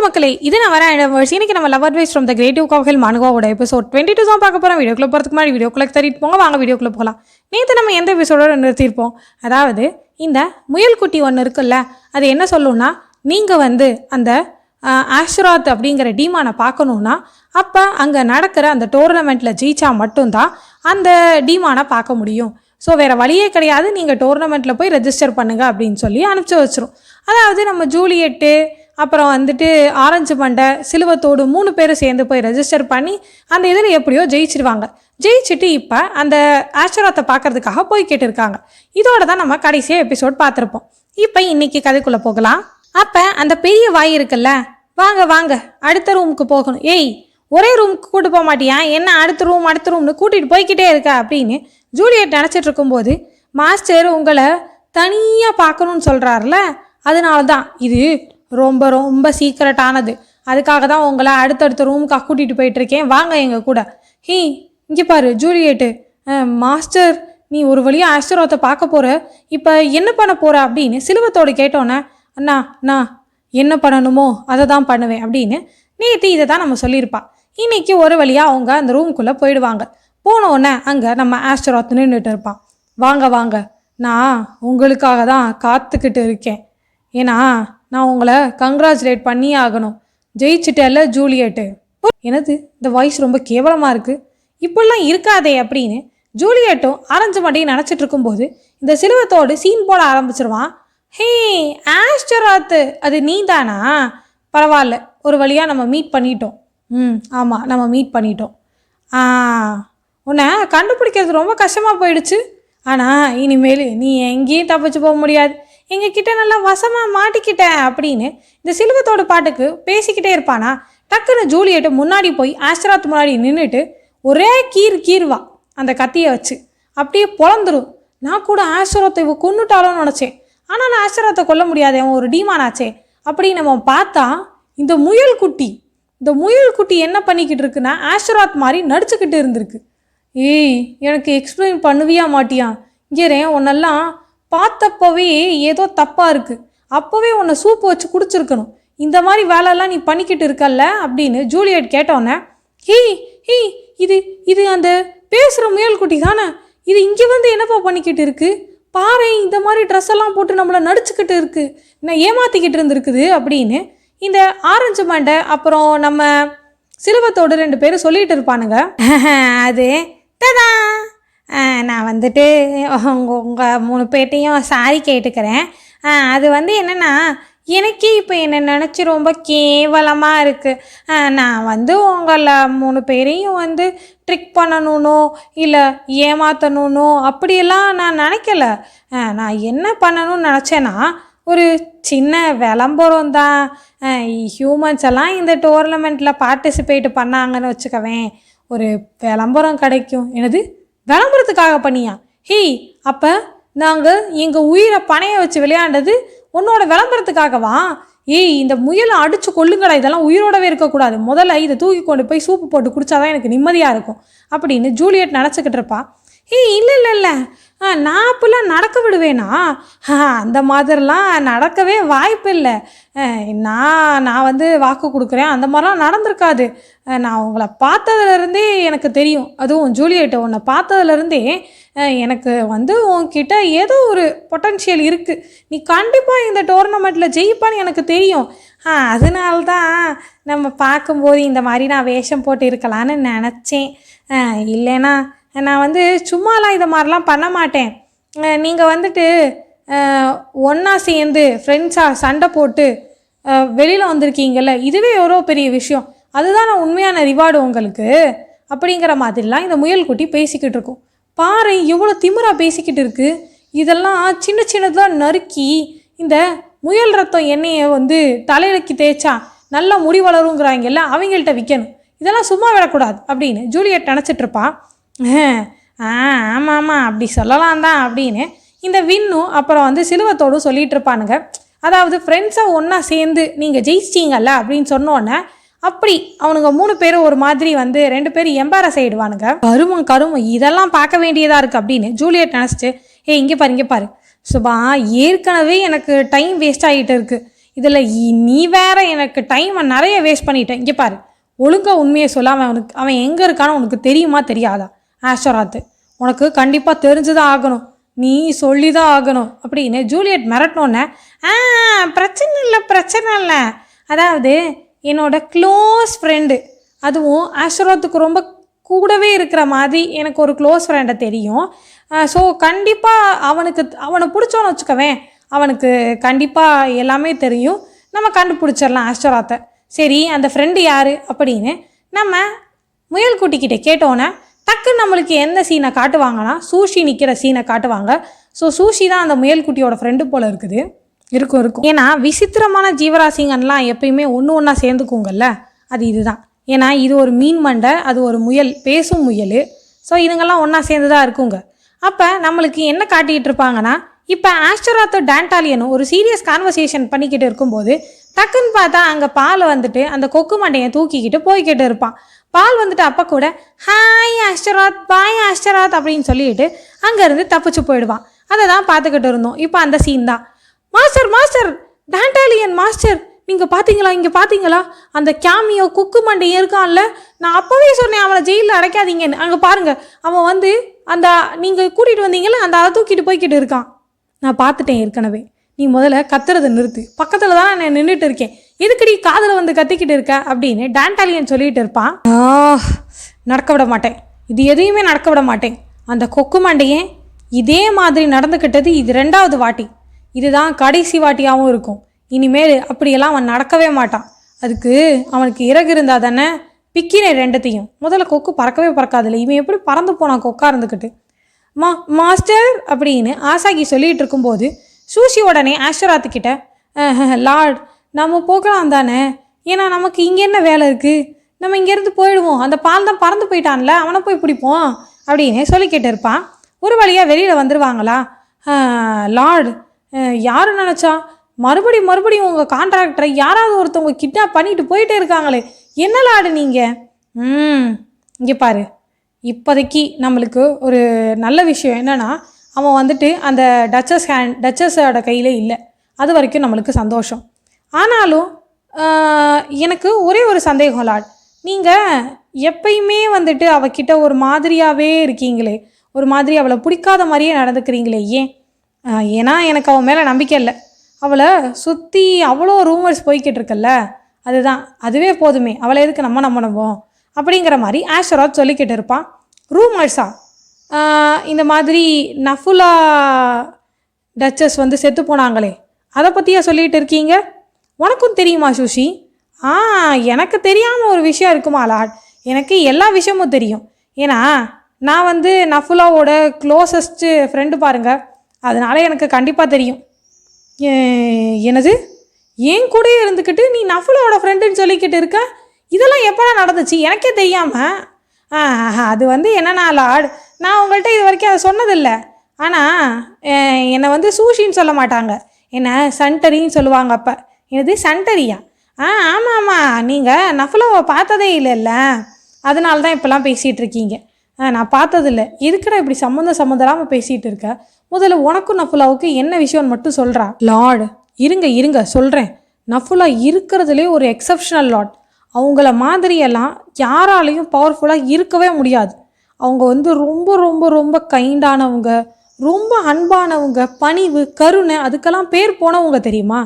வணக்கம் மக்களே இது நான் வரேன் இன்னைக்கு நம்ம lover wise from the creative காவல் மனுவாவோட எபிசோட் டுவெண்ட்டி டூ தான் பார்க்க போகிறோம் வீடியோ போகிறதுக்கு முன்னாடி வீடியோக்குள்ள தட்டிட்டு போங்க. வாங்க வீடியோக்குள்ள போகலாம். நேற்று நம்ம எந்த எபிசோடோட நிறுத்தியிருப்போம்? அதாவது இந்த முயல்குட்டி ஒன்று இருக்குல்ல அது என்ன சொல்லும்னா நீங்கள் வந்து அந்த ஆஷ்ராத் அப்படிங்கிற டீமானை பார்க்கணுன்னா அப்போ அங்கே நடக்கிற அந்த டோர்னமெண்ட்டில் ஜெயிச்சா மட்டும்தான் அந்த டீமானை பார்க்க முடியும். ஸோ வேறு வழியே கிடையாது. நீங்கள் டோர்னமெண்ட்டில் போய் ரெஜிஸ்டர் பண்ணுங்கள் அப்படின்னு சொல்லி அனுப்பிச்சி வச்சிரும். அதாவது நம்ம ஜூலியட்டு அப்புறம் வந்துட்டு ஆரஞ்சு மண்டை சிலுவத்தோடு மூணு பேரும் சேர்ந்து போய் ரெஜிஸ்டர் பண்ணி அந்த இதில் எப்படியோ ஜெயிச்சிருவாங்க. ஜெயிச்சுட்டு இப்போ அந்த ஆஷ்வராத்தை பார்க்கறதுக்காக போய் கேட்டிருக்காங்க. இதோட தான் நம்ம கடைசியாக எபிசோட் பார்த்துருப்போம். இப்போ இன்னைக்கு கதைக்குள்ளே போகலாம். அப்போ அந்த பெரிய வாய் இருக்குல்ல? வாங்க வாங்க அடுத்த ரூமுக்கு போகணும். ஏய் ஒரே ரூமுக்கு கூட்டு போக மாட்டியா? என்ன அடுத்த ரூம் அடுத்த ரூம்னு கூட்டிகிட்டு போய்கிட்டே இருக்க அப்படின்னு ஜூலியட் நினச்சிட்டு இருக்கும்போது மாஸ்டர் உங்களை தனியாக பார்க்கணும்னு சொல்கிறாருல அதனால தான் இது ரொம்ப ரொம்ப சீக்கிரட்டானது. அதுக்காக தான் உங்களை அடுத்தடுத்த ரூமுக்காக கூட்டிகிட்டு போயிட்டுருக்கேன். வாங்க எங்கள் கூட. ஹீ இங்கே பாரு ஜூலியட்டு. மாஸ்டர் நீ ஒரு வழியாக ஆஸ்டரோத்தை பார்க்க போகிற இப்போ என்ன பண்ண போகிற அப்படின்னு சிலுவத்தோடு கேட்டோன்னே அண்ணா அண்ணா என்ன பண்ணணுமோ அதை தான் பண்ணுவேன் அப்படின்னு நேற்று இதை தான் நம்ம சொல்லியிருப்பா. இன்னைக்கு ஒரு வழியாக அவங்க அந்த ரூம்குள்ளே போயிடுவாங்க. போனோடனே அங்கே நம்ம ஆஸ்டரோத் நின்றுட்டு இருப்பான். வாங்க வாங்க. நான் உங்களுக்காக தான் காத்துக்கிட்டு இருக்கேன். ஏன்னா நான் உங்களை கங்க்ராச்சுலேட் பண்ணியே ஆகணும். ஜெயிச்சிட்டேல்ல ஜூலியட்டு. எனது இந்த வாய்ஸ் ரொம்ப கேவலமாக இருக்குது இப்படிலாம் இருக்காதே அப்படின்னு ஜூலியட்டும் ஆரஞ்சு மண்டையும் நினச்சிட்டு இருக்கும்போது இந்த சிலுவத்தோடு சீன் போட ஆரம்பிச்சிருவான். ஹே ஆஸ்டராத்து. அது நீ தானா பரவாயில்ல. ஒரு வழியாக நம்ம மீட் பண்ணிட்டோம். ம் ஆமாம் நம்ம மீட் பண்ணிட்டோம். உன்னை கண்டுபிடிக்கிறது ரொம்ப கஷ்டமாக போயிடுச்சு. ஆனால் இனிமேல் நீ எங்கேயும் தப்பிச்சு போக முடியாது. எங்ககிட்ட நல்லா வசமாக மாட்டிக்கிட்டேன் அப்படின்னு இந்த சிலுவத்தோட பாட்டுக்கு பேசிக்கிட்டே இருப்பானா? டக்குன்னு ஜூலியட்டு முன்னாடி போய் ஆஸ்ட்ராத் முன்னாடி நின்றுட்டு ஒரே கீர் கீர்வா அந்த கத்தியை வச்சு. அப்படியே பொழந்துரும். நான் கூட ஆஸ்டரத்தை இவ கொன்னுட்டாலோன்னு நினச்சேன். ஆனால் நான் ஆஸ்டரத்தை கொல்ல முடியாது. அவன் ஒரு டீமானாச்சே. அப்படின்னு நம்ம பார்த்தா இந்த முயல் குட்டி இந்த முயல் குட்டி என்ன பண்ணிக்கிட்டு இருக்குன்னா ஆஸ்டராத் மாதிரி நடிச்சுக்கிட்டு இருந்திருக்கு. ஏய் எனக்கு எக்ஸ்பிளைன் பண்ணுவியா மாட்டியா? இங்கே உன்னெல்லாம் பார்த்தப்பவே ஏதோ தப்பாக இருக்குது அப்போவே உன்னை சூப்பு வச்சு குடிச்சிருக்கணும். இந்த மாதிரி வேலையெல்லாம் நீ பண்ணிக்கிட்டு இருக்கல்ல? அப்படின்னு ஜூலியட் கேட்டோன்னே ஹீ ஹீ இது இது அந்த பேசுகிற முயல்குட்டி தானே? இது இங்கே வந்து என்னப்பா பண்ணிக்கிட்டு இருக்கு? பாரு இந்த மாதிரி ட்ரெஸ் எல்லாம் போட்டு நம்மளை நடிச்சுக்கிட்டு இருக்கு. நான் ஏமாத்திக்கிட்டு இருந்திருக்குது அப்படின்னு இந்த ஆரஞ்சு மண்டை அப்புறம் நம்ம சிலுவத்தோடு ரெண்டு பேரும் சொல்லிட்டு இருப்பானுங்க. அது ததா! நான் வந்துட்டு உங்கள் உங்கள் மூணு பேர்ட்டையும் சாரி கேட்டுக்கிறேன். அது வந்து என்னென்னா எனக்கே இப்போ என்னை நினச்சி ரொம்ப கேவலமாக இருக்குது நான் வந்து உங்களை மூணு பேரையும் வந்து ட்ரிக் பண்ணணும்னோ இல்லை ஏமாற்றணும்னோ அப்படியெல்லாம் நான் நினைக்கல. நான் என்ன பண்ணணும்னு நினச்சேன்னா ஒரு சின்ன விளம்பரம் தான். ஹியூமன்ஸ் எல்லாம் இந்த டோர்னமெண்ட்டில் பார்ட்டிசிபேட் பண்ணாங்கன்னு வச்சுக்கவேன். ஒரு விளம்பரம் கிடைக்கும். எனது விளம்பரத்துக்காக பண்ணியா? ஹே அப்போ நாங்கள் எங்கள் உயிரை பணைய வச்சு விளையாண்டது உன்னோட விளம்பரத்துக்காகவா? ஏய் இந்த முயலை அடித்து கொள்ளுங்கடா இதெல்லாம் உயிரோடவே இருக்கக்கூடாது. முதல்ல இதை தூக்கி கொண்டு போய் சூப்பு போட்டு குடித்தாதான் எனக்கு நிம்மதியாக இருக்கும். அப்படின்னு ஜூலியட் நினச்சிக்கிட்டு இருப்பா. ஏய் இல்லை இல்லை இல்லை. நான் அப்பெல்லாம் நடக்க விடுவேனா? அந்த மாதிரிலாம் நடக்கவே வாய்ப்பு இல்லை நான் நான் வந்து வாக்கு கொடுக்குறேன். அந்த மாதிரிலாம் நடந்திருக்காது. நான் உங்களை பார்த்ததுலேருந்தே எனக்கு தெரியும். அதுவும் ஜூலியட்டை உன்னை பார்த்ததுலேருந்தே எனக்கு வந்து உன்கிட்ட ஏதோ ஒரு பொட்டன்ஷியல் இருக்குது நீ கண்டிப்பாக இந்த டோர்னமெண்ட்டில் ஜெயிப்பான்னு எனக்கு தெரியும். ஆ அதனால தான் நம்ம பார்க்கும்போது இந்த மாதிரி நான் வேஷம் போட்டு இருக்கலான்னு நினச்சேன். இல்லைன்னா நான் வந்து சும்மாலாம் இதை மாதிரிலாம் பண்ண மாட்டேன். நீங்கள் வந்துட்டு ஒன்றா சேர்ந்து ஃப்ரெண்ட்ஸாக சண்டை போட்டு வெளியில் வந்திருக்கீங்கள்ல இதுவே எவ்வளோ பெரிய விஷயம். அதுதான் உண்மையான ரிவார்டு உங்களுக்கு. அப்படிங்கிற மாதிரிலாம் இந்த முயல்குட்டி பேசிக்கிட்டு இருக்கும். பாறை எவ்வளோ திமுறாக பேசிக்கிட்டு இருக்குது இதெல்லாம் சின்ன சின்னதாக நறுக்கி இந்த முயல் ரத்தம் எண்ணெயை வந்து தலையிலக்கி தேய்ச்சா நல்லா முடி வளருங்கிறாங்கல்ல அவங்கள்ட்ட விற்கணும் இதெல்லாம் சும்மா விடக்கூடாது அப்படின்னு ஜூலியட் நினச்சிட்ருப்பான் ஆ ஆமாம் ஆமாம் அப்படி சொல்லலாம் தான் அப்படின்னு இந்த விண்ணு அப்புறம் வந்து சிலுவத்தோடும் சொல்லிட்டு இருப்பானுங்க அதாவது ஃப்ரெண்ட்ஸை ஒன்றா சேர்ந்து நீங்கள் ஜெயிச்சிட்டீங்கல்ல அப்படின்னு சொன்னோன்னே அப்படி அவனுங்க மூணு பேரும் ஒரு மாதிரி வந்து ரெண்டு பேரும் எம்பாரஸ் ஆகிடுவானுங்க கருமம் கருமம் இதெல்லாம் பார்க்க வேண்டியதாக இருக்குது அப்படின்னு ஜூலியட் நினச்சிட்டு ஏ இங்கே பாரு இங்கே பாரு. சுபா ஏற்கனவே எனக்கு டைம் வேஸ்ட் ஆகிட்டு இருக்குது இதில் நீ வேற எனக்கு டைமை நிறைய வேஸ்ட் பண்ணிட்டேன் இங்கே பாரு. ஒழுங்கா உண்மையை சொல்ல அவன் அவனுக்கு அவன் எங்கே இருக்கான்னு உனக்கு தெரியுமா தெரியாதா? ஆஷராத்து உனக்கு கண்டிப்பாக தெரிஞ்சுதான் ஆகணும். நீ சொல்லி தான் ஆகணும். அப்படின்னு ஜூலியட் மிரட்டினோன்னே ஆ பிரச்சனை இல்லை பிரச்சனை இல்லை. அதாவது என்னோட க்ளோஸ் ஃப்ரெண்டு அதுவும் ஆஷராத்துக்கு ரொம்ப கூடவே இருக்கிற மாதிரி எனக்கு ஒரு க்ளோஸ் ஃப்ரெண்டை தெரியும். ஸோ கண்டிப்பாக அவனுக்கு அவனை பிடிச்சோன்னு வச்சுக்கவேன். அவனுக்கு கண்டிப்பாக எல்லாமே தெரியும். நம்ம கண்டுபிடிச்சிடலாம் ஆஸ்டராத்தை சரி அந்த ஃப்ரெண்டு யார்? அப்படின்னு நம்ம முயல்குட்டிக்கிட்ட கேட்டோன்னே டக்குன்னு நம்மளுக்கு எந்த சீனை காட்டுவாங்கன்னா சூஷி நிற்கிற சீனை காட்டுவாங்க. ஸோ சூஷி தான் அந்த முயல் குட்டியோட ஃப்ரெண்டு போல் இருக்குது. இருக்கும் இருக்கும். ஏன்னா விசித்திரமான ஜீவராசிங்கன்லாம் எப்பயுமே ஒன்று ஒன்றா சேர்ந்துக்குங்கல்ல அது இதுதான். ஏன்னா இது ஒரு மீன் மண்டை அது ஒரு முயல் பேசும் முயல். ஸோ இதுங்கெல்லாம் ஒன்றா சேர்ந்து தான் இருக்குங்க. அப்போ நம்மளுக்கு என்ன காட்டிக்கிட்டு இருப்பாங்கன்னா இப்போ ஆஸ்டராத்தோ டேண்டாலியனும் ஒரு சீரியஸ் கான்வர்சேஷன் பண்ணிக்கிட்டு இருக்கும்போது டக்குன்னு பார்த்தா அங்கே பால் வந்துட்டு அந்த கொக்கு மண்டையை தூக்கிக்கிட்டு போய்கிட்டு இருப்பான். பால் வந்துட்டு அப்போ கூட ஹாய் ஆஸ்டராத் பாய் ஆஸ்டராத் அப்படின்னு சொல்லிட்டு அங்கேருந்து தப்பிச்சு போயிடுவான். அதை தான் பார்த்துக்கிட்டு இருந்தோம். இப்போ அந்த சீன் தான். மாஸ்டர் மாஸ்டர் டான்டாலியன் மாஸ்டர் நீங்கள் பார்த்தீங்களா? இங்கே பார்த்தீங்களா? அந்த கேமியோ குக்கு மண்டை இருக்கான்ல. நான் அப்போவே சொன்னேன் அவனை ஜெயிலில் அடைக்காதீங்கன்னு. அங்கே பாருங்கள் அவன் வந்து அந்த நீங்கள் கூட்டிகிட்டு வந்தீங்கல்ல அந்த அதை தூக்கிட்டு போய்கிட்டு இருக்கான். நான் பார்த்துட்டேன் ஏற்கனவே. நீ முதல்ல கத்துறதை நிறுத்து. பக்கத்தில் தான் நான் நின்றுட்டு இருக்கேன். எதுக்கடி காதில் வந்து கத்திக்கிட்டு இருக்க? அப்படின்னு டான்டாலியன் சொல்லிட்டு இருப்பான். நடக்க விட மாட்டேன். இது எதையுமே நடக்க விட மாட்டேன். அந்த கொக்கு மண்டையே இதே மாதிரி நடந்துக்கிட்டது இது ரெண்டாவது வாட்டி. இதுதான் கடைசி வாட்டியாகவும் இருக்கும். இனிமேல் அப்படியெல்லாம் அவன் நடக்கவே மாட்டான். அதுக்கு அவனுக்கு இறகு இருந்தால் தானே பிக்கினேன் ரெண்டத்தையும். முதல்ல கொக்கு பறக்கவே பறக்காதில்ல. இவன் எப்படி பறந்து போனான் கொக்கா இருந்துக்கிட்டு மா மாஸ்டர் அப்படின்னு ஆசாகி சொல்லிகிட்டு இருக்கும்போது சூஷி உடனே ஆஷ்வராத்துக்கிட்ட லார்ட் நம்ம போகலாம் தானே? ஏன்னா நமக்கு இங்கே என்ன வேலை இருக்குது நம்ம இங்கேருந்து போயிடுவோம். அந்த பால் தான் பறந்து போயிட்டான்ல அவனை போய் பிடிப்போம் அப்படின்னு சொல்லிக்கிட்டு இருப்பான் ஒரு வழியாக வெளியில் வந்துடுவாங்களா லார்டு யார் நினச்சா? மறுபடியும் மறுபடியும் உங்கள் கான்ட்ராக்டரை யாராவது ஒருத்தவங்க கிட்னாப் பண்ணிட்டு போயிட்டே இருக்காங்களே. என்ன லார்டு நீங்கள் ம் இங்கே பாரு. இப்போதைக்கு நம்மளுக்கு ஒரு நல்ல விஷயம் என்னன்னா அவன் வந்துட்டு அந்த டச்சஸ் ஹேண்ட் டச்சஸோட கையில் இல்லை. அது வரைக்கும் நம்மளுக்கு சந்தோஷம். ஆனாலும் எனக்கு ஒரே ஒரு சந்தேகம் லாட் நீங்கள் எப்பயுமே வந்துட்டு அவகிட்ட ஒரு மாதிரியாகவே இருக்கீங்களே? ஒரு மாதிரி அவளை பிடிக்காத மாதிரியே நடந்துக்கிறீங்களே? ஏன்? ஏன்னா எனக்கு அவன் மேலே நம்பிக்கை இல்லை. அவளை சுற்றி அவ்வளோ ரூமர்ஸ் போய்கிட்டு இருக்கல்ல? அதுதான். அதுவே போதுமே. அவளை எதுக்கு நம்ம நம்ம நம்புவோம் அப்படிங்கிற மாதிரி ஆஷராத் சொல்லிக்கிட்டு இருப்பான். ரூமர்ஸா இந்த மாதிரி நஃபுலா டச்சஸ் வந்து செத்து போனாங்களே. அதை பற்றியா சொல்லிகிட்டு இருக்கீங்க? உனக்கும் தெரியுமா சுஷி? ஆ எனக்கு தெரியாமல் ஒரு விஷயம் இருக்குமா லாட் எனக்கு எல்லா விஷயமும் தெரியும். ஏன்னா நான் வந்து நஃபுலாவோட க்ளோசஸ்ட்டு ஃப்ரெண்டு பாருங்கள் அதனால எனக்கு கண்டிப்பாக தெரியும். ஏ- என்னது? கூட இருந்துக்கிட்டு நீ நஃபுலாவோட ஃப்ரெண்டுன்னு சொல்லிக்கிட்டு இருக்க? இதெல்லாம் எப்படா நடந்துச்சு? எனக்கே தெரியாமல் அது வந்து என்னன்னா லாட் நான் உங்கள்கிட்ட இது வரைக்கும் அதை சொன்னதில்லை. ஆனால் என்னை வந்து சூஷின்னு சொல்ல மாட்டாங்க. என்னை சன்டரின்னு சொல்லுவாங்க அப்போ. எனது சன்டரியா ஆ ஆமாம் ஆமாம் நீங்கள் நஃபுலாவை பார்த்ததே இல்லைல்ல. அதனால தான் இப்போல்லாம் பேசிகிட்டு இருக்கீங்க. ஆ, நான் பார்த்ததில்ல. இருக்கடா இப்படி சம்மந்தம் சம்மந்தராமல் பேசிகிட்டு இருக்க? முதல்ல உனக்கும் நஃபுலாவுக்கு என்ன விஷயம்னு மட்டும் சொல்கிறான் லார்டு இருங்க இருங்க சொல்கிறேன் நஃபுலா இருக்கிறதுலே ஒரு எக்ஸப்ஷனல் லாட் அவங்கள மாதிரியெல்லாம் யாராலையும் பவர்ஃபுல்லாக இருக்கவே முடியாது. அவங்க வந்து ரொம்ப ரொம்ப ரொம்ப கைண்டானவங்க ரொம்ப அன்பானவங்க பணிவு கருணை அதுக்கெல்லாம் பேர் போனவங்க தெரியுமா?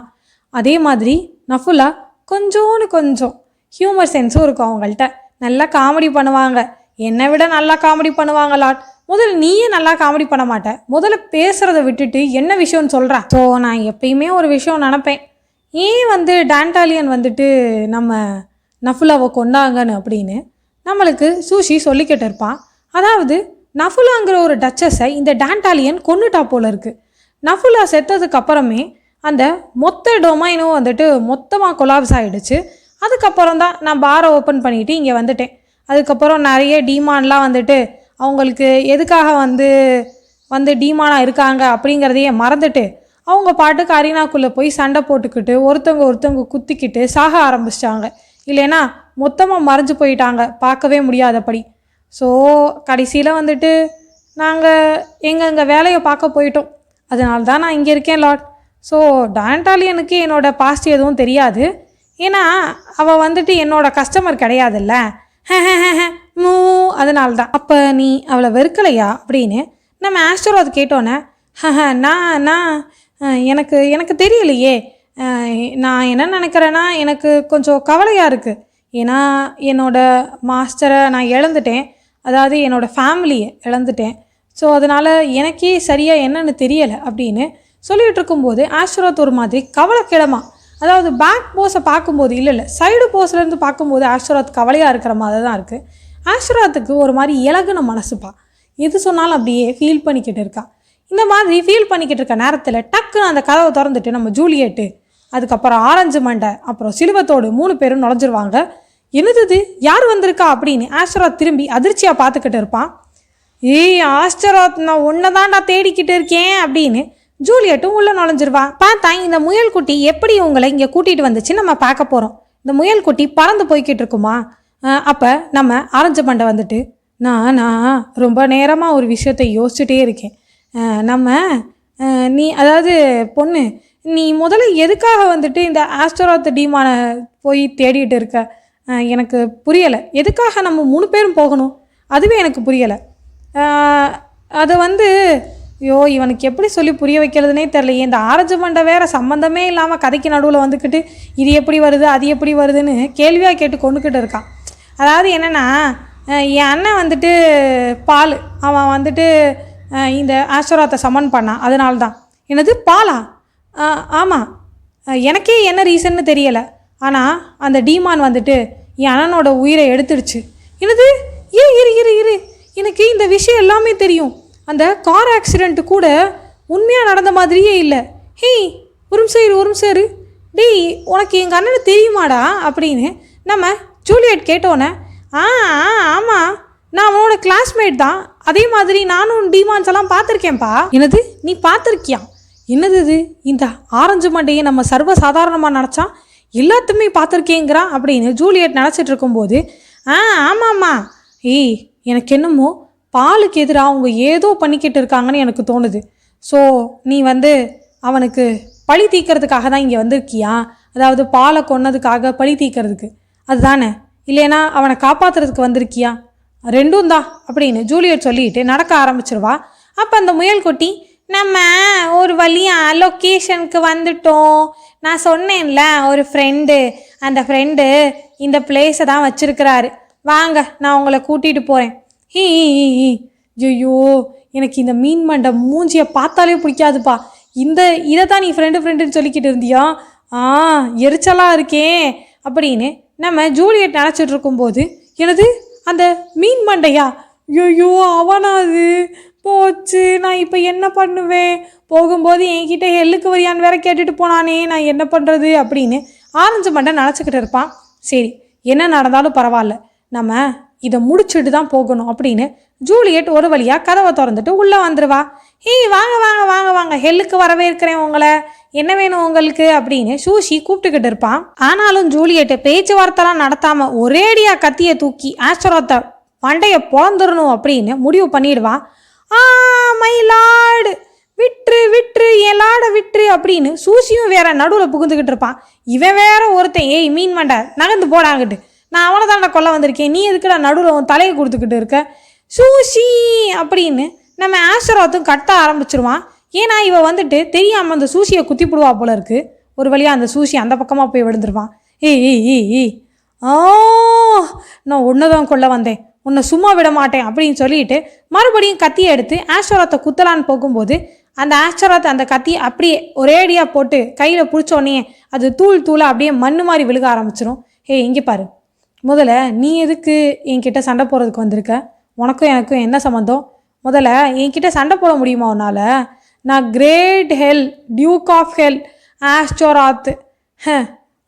அதே மாதிரி நஃபுலா கொஞ்சோன்னு கொஞ்சம் ஹியூமர் சென்ஸும் இருக்கும் அவங்கள்ட்ட. நல்லா காமெடி பண்ணுவாங்க. என்னை விட நல்லா காமெடி பண்ணுவாங்க லாட். முதல்ல நீயே நல்லா காமெடி பண்ண மாட்ட. முதல்ல பேசுகிறத விட்டுட்டு என்ன விஷயம்னு சொல்கிறா ஸோ நான் எப்பயுமே ஒரு விஷயம் நினப்பேன். ஏன் வந்து டான்டாலியன் வந்துட்டு நம்ம நஃபுலாவை கொண்டாங்கன்னு அப்படின்னு? நம்மளுக்கு சூஷி சொல்லிக்கிட்டு இருப்பான். அதாவது நஃபுலாங்கிற ஒரு டச்சஸை இந்த டான்டாலியன் கொன்னுட்டா போல இருக்குது நஃபுலா செத்ததுக்கு அப்புறமே அந்த மொத்த டொமைனும் வந்துட்டு மொத்தமாக கொலாப்ஸ் ஆகிடுச்சு அதுக்கப்புறம் தான் நான் பாரை ஓப்பன் பண்ணிவிட்டு இங்கே வந்துட்டேன். அதுக்கப்புறம் நிறைய டிமான்லாம் வந்துட்டு அவங்களுக்கு எதுக்காக வந்து வந்து டீமானாக இருக்காங்க அப்படிங்கிறதையே மறந்துட்டு அவங்க பாட்டுக்கு அரினாக்குள்ளே போய் சண்டை போட்டுக்கிட்டு ஒருத்தவங்க ஒருத்தவங்க குத்திக்கிட்டு சாக ஆரம்பிச்சிட்டாங்க. இல்லைன்னா மொத்தமாக மறைஞ்சு போயிட்டாங்க. பார்க்கவே முடியாதபடி. ஸோ கடைசியில் வந்துட்டு நாங்கள் எங்கள் எங்கள் வேலையை பார்க்க போயிட்டோம். அதனால தான் நான் இங்கே இருக்கேன் லாட் ஸோ டான்டாலியனுக்கு என்னோடய பாஸ்ட் எதுவும் தெரியாது. ஏன்னா அவள் வந்துட்டு என்னோட கஸ்டமர் கிடையாதுல்ல. மூ அதனால தான் அப்போ நீ அவளை வெறுக்கலையா அப்படின்னு நம்ம ஆஸ்ட்ரோத் கேட்டோன்னே நான் நான் எனக்கு எனக்கு தெரியலையே. நான் என்ன நினைக்கிறேன்னா எனக்கு கொஞ்சம் கவலையாக இருக்குது ஏன்னா என்னோட மாஸ்டரை நான் இழந்துட்டேன். அதாவது என்னோட ஃபேமிலியை இழந்துட்டேன். ஸோ அதனால் எனக்கே சரியாக என்னன்னு தெரியலை அப்படின்னு சொல்லிகிட்டு இருக்கும்போது ஆஸ்ட்ரோத் ஒரு மாதிரி கவலைக்கிடமாக அதாவது பேக் போஸை பார்க்கும்போது இல்லை இல்லை சைடு போஸ்லேருந்து பார்க்கும்போது ஆஸ்ட்ரோத் கவலையாக இருக்கிற மாதிரி தான் இருக்குது ஆஸ்ட்ரோத்துக்கு ஒரு மாதிரி இலகுன மனசுப்பா. எது சொன்னாலும் அப்படியே ஃபீல் பண்ணிக்கிட்டு இருக்கா. இந்த மாதிரி ஃபீல் பண்ணிக்கிட்டு இருக்க நேரத்தில் டக்குன்னு அந்த கதவை திறந்துட்டு நம்ம ஜூலியட்டு அதுக்கப்புறம் ஆரஞ்சு மண்டை அப்புறம் சிலுவத்தோடு மூணு பேரும் நுழைஞ்சிருவாங்க. என்னது யார் வந்திருக்கா அப்படின்னு ஆஸ்ட்ரோத் திரும்பி அதிர்ச்சியாக பார்த்துக்கிட்டு இருப்பான் ஏய் ஆஸ்டராத் நான் ஒன்றை தான்டா தேடிக்கிட்டு இருக்கேன் அப்படின்னு ஜூலியட்டும் உள்ளே நுழைஞ்சிருவா. பார்த்தா இந்த முயல்குட்டி எப்படி உங்களை இங்கே கூட்டிகிட்டு வந்துச்சு நம்ம பார்க்க போகிறோம் இந்த முயல்குட்டி பறந்து போய்கிட்டு இருக்குமா? அப்போ நம்ம ஆரஞ்சு பண்டை வந்துட்டு நான் நான் ரொம்ப நேரமாக ஒரு விஷயத்தை யோசிச்சுட்டே இருக்கேன். நம்ம நீ அதாவது பொண்ணு நீ முதல்ல எதுக்காக வந்துட்டு இந்த ஆஸ்டராத் டீமான போய் தேடிட்டு இருக்க? எனக்கு புரியலை. எதுக்காக நம்ம மூணு பேரும் போகணும்? அதுவே எனக்கு புரியலை. அது வந்து ஐயோ இவனுக்கு எப்படி சொல்லி புரிய வைக்கிறதுனே தெரிலையே இந்த ஆரஞ்சு மண்டை வேற சம்மந்தமே இல்லாமல் கதைக்கு நடுவில் வந்துக்கிட்டு இது எப்படி வருது அது எப்படி வருதுன்னு கேள்வியாக கேட்டு கொண்டுக்கிட்டு இருக்கான். அதாவது என்னென்னா என் அண்ணன் வந்துட்டு பால். அவன் வந்துட்டு இந்த ஆஸ்வராத்தை சமன் பண்ணான். அதனால்தான். என்னது பாலா? ஆமாம் எனக்கே என்ன ரீசன்னு தெரியலை. ஆனால் அந்த டீமான் வந்துட்டு என் அண்ணனோட உயிரை எடுத்துடுச்சு. என்னது? ஏ இரு இரு இரு. எனக்கு இந்த விஷயம் எல்லாமே தெரியும். அந்த கார் ஆக்சிடெண்ட்டு கூட உண்மையாக நடந்த மாதிரியே இல்லை. ஹேய் ஒரு நிமிஷம் இரு ஒரு நிமிஷம் இரு டேய் உனக்கு எங்கள் அண்ணனை தெரியுமாடா? அப்படின்னு நம்ம ஜூலியட் கேட்டோன்னே ஆ ஆ, ஆமாம் நான் அவனோட கிளாஸ்மேட் தான். அதே மாதிரி நானும் டிமான்ஸ் எல்லாம் பார்த்துருக்கேன்ப்பா. என்னது? நீ பார்த்துருக்கியா? என்னது இது? இந்த ஆரஞ்சு மண்டையை நம்ம சர்வ சாதாரணமாக நினச்சா எல்லாத்தையுமே பார்த்துருக்கேங்கிறான் அப்படின்னு ஜூலியட் நினச்சிட்டு இருக்கும்போது ஆ ஆமாம்மா. ஏய் எனக்கு என்னமோ பாலுக்கு எதிராக அவங்க ஏதோ பண்ணிக்கிட்டு இருக்காங்கன்னு எனக்கு தோணுது. ஸோ நீ வந்து அவனுக்கு பழி தீக்கிறதுக்காக தான் இங்கே வந்திருக்கியா? அதாவது பாலை கொன்னதுக்காக பழி தீக்கிறதுக்கு அதுதானே? இல்லைனா அவனை காப்பாத்துறதுக்கு வந்திருக்கியா? ரெண்டும் தான் அப்படின்னு ஜூலியட் சொல்லிட்டு நடக்க ஆரம்பிச்சிருவா. அப்போ அந்த முயல் கொட்டி நம்ம ஒரு வழியாக லொக்கேஷனுக்கு வந்துட்டோம். நான் சொன்னேன்ல ஒரு ஃப்ரெண்டு அந்த ஃப்ரெண்டு இந்த பிளேஸை தான் வச்சுருக்கிறாரு. வாங்க நான் உங்களை கூட்டிகிட்டு போகிறேன் ஹீ ஐயோ எனக்கு இந்த மீன் மண்டை மூஞ்சியை பார்த்தாலே பிடிக்காதுப்பா. இந்த இதை தான் நீ ஃப்ரெண்டு ஃப்ரெண்டுன்னு சொல்லிக்கிட்டு இருந்தியா? ஆ எரிச்சலாக இருக்கேன் அப்படின்னு நம்ம ஜூலியட் நினச்சிட்டு இருக்கும்போது எனது அந்த மீன் மண்டையா? ஐயோ அவனா அது? போச்சு நான் இப்போ என்ன பண்ணுவேன்? போகும்போது என்கிட்ட எள்ளுக்கு வரியான்னு வேற கேட்டுட்டு போனானே நான் என்ன பண்ணுறது அப்படின்னு ஆரஞ்சு மண்டை நினச்சிக்கிட்டு இருப்பான். சரி என்ன நடந்தாலும் பரவாயில்ல. நம்ம இதை முடிச்சுட்டு தான் போகணும் அப்படின்னு ஜூலியட் ஒரு வழியாக கதவை திறந்துட்டு உள்ளே வந்துடுவா ஏய் வாங்க வாங்க வாங்க வாங்க ஹெல்லுக்கு வரவே இருக்கிறேன் உங்களை. என்ன வேணும் உங்களுக்கு? அப்படின்னு சூஷி கூப்பிட்டுக்கிட்டு இருப்பான். ஆனாலும் ஜூலியட் பேச்சுவார்த்தைலாம் நடத்தாமல் ஒரேடியாக கத்தியை தூக்கி ஆஸ்டரோத்தை மண்டையை பிறந்துடணும் அப்படின்னு முடிவு பண்ணிடுவான் ஆ மை லார்டு விட்டுரு விட்டுரு என் லாட விட்டுரு அப்படின்னு சூசியும் வேற நடுவில் புகுந்துக்கிட்டு இருப்பான். இவன் வேற ஒருத்தன். ஏய் மீன் மண்டை நகர்ந்து போடாங்கிட்டு நான் அவனை தான்டா கொல்ல வந்திருக்கேன். நீ எதுக்குடா நடுவில் உன் தலையை கொடுத்துக்கிட்டு இருக்க? சூசி அப்படின்னு நம்ம ஆஸ்டரோத்தும் கட்ட ஆரம்பிச்சிருவான். ஏன்னா இவன் வந்துட்டு தெரியாமல் அந்த சூசியை குத்தி போடுவா போல இருக்கு. ஒரு வழியாக அந்த சூசி அந்த பக்கமாக போய் விழுந்துருவான். ஏய் ஏய் ஏய் ஏய். ஆ நான் ஒன்று தான் கொல்ல வந்தேன். உன்னை சும்மா விட மாட்டேன் அப்படின்னு சொல்லிட்டு மறுபடியும் கத்தியை எடுத்து ஆஸ்டரோத்தை குத்தலான்னு போகும்போது அந்த ஆஸ்டரோத்தை அந்த கத்தியை அப்படியே ஒரேடியாக போட்டு கையில் பிடிச்சோடனே அது தூள் தூளாக அப்படியே மண்ணு மாதிரி விழுக ஆரம்பிச்சிரும். ஏய் இங்கே பாரு. முதல்ல நீ எதுக்கு என்கிட்ட சண்டை போடுறதுக்கு வந்திருக்க? உனக்கும் எனக்கும் என்ன சம்மந்தம் முதல்ல என்கிட்ட சண்டை போட முடியுமா உன்னால்? நான் great hell duke of hell Astaroth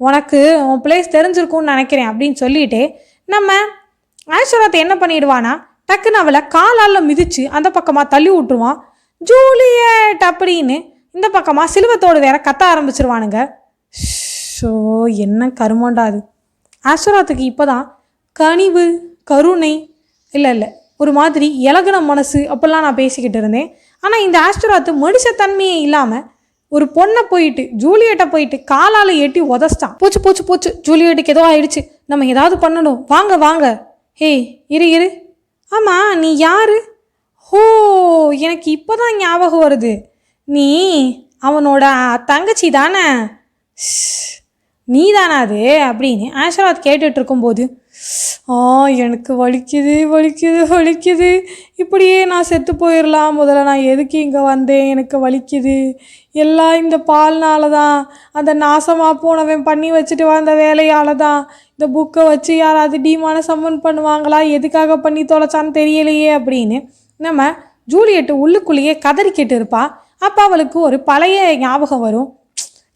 உனக்கு உன் பிளேஸ் தெரிஞ்சிருக்கும்னு நினைக்கிறேன் அப்படின்னு சொல்லிட்டு நம்ம ஆஸ்டோராத் என்ன பண்ணிடுவானா? டக்குன்னு அவளை காலால் மிதிச்சு அந்த பக்கமாக தள்ளி விட்டுருவான். ஜூலியட் அப்படின்னு இந்த பக்கமாக சிலுவத்தோடு வேற கத்த ஆரம்பிச்சிருவானுங்க. ஷோ என்ன கருமண்டா அது. இப்போ தான் கனிவு கருணை இல்லை இல்லை ஒரு மாதிரி இலகுன மனசு அப்படிலாம் நான் பேசிக்கிட்டு இருந்தேன். ஆனால் இந்த ஆஸ்ட்ராத்து மனுஷத்தன்மையே இல்லாமல் ஒரு பொண்ணை போயிட்டு ஜூலியட்டை போயிட்டு காலால் எட்டி உதச்சிட்டான். போச்சு போச்சு போச்சு ஜூலியட்டுக்கு ஏதோ ஆயிடுச்சு. நம்ம ஏதாவது பண்ணணும். வாங்க வாங்க. ஹேய் இரு இரு. ஆமாம் நீ யார்? ஹோ எனக்கு இப்போ தான் ஞாபகம் வருது. நீ அவனோட தங்கச்சி தானே? நீ தானே அது? அப்படின்னு ஆஷராத் கேட்டுட்டு இருக்கும்போது ஆ எனக்கு வலிக்குது வலிக்குது வலிக்குது. இப்படியே நான் செத்து போயிடலாம் முதல்ல நான் எதுக்கு இங்கே வந்தேன்? எனக்கு வலிக்குது. எல்லாம் இந்த பால்னால தான் அந்த நாசமாக போனவன் பண்ணி வச்சுட்டு வந்த வேலையால் தான் இந்த புக்கை வச்சு யாராவது டீமான சம்மன் பண்ணுவாங்களா? எதுக்காக பண்ணி தொலைச்சான்னு தெரியலையே அப்படின்னு நம்ம ஜூலியட்டு உள்ளுக்குள்ளேயே கதறிக்கிட்டு இருப்பா. அப்போ அவளுக்கு ஒரு பழைய ஞாபகம் வரும்.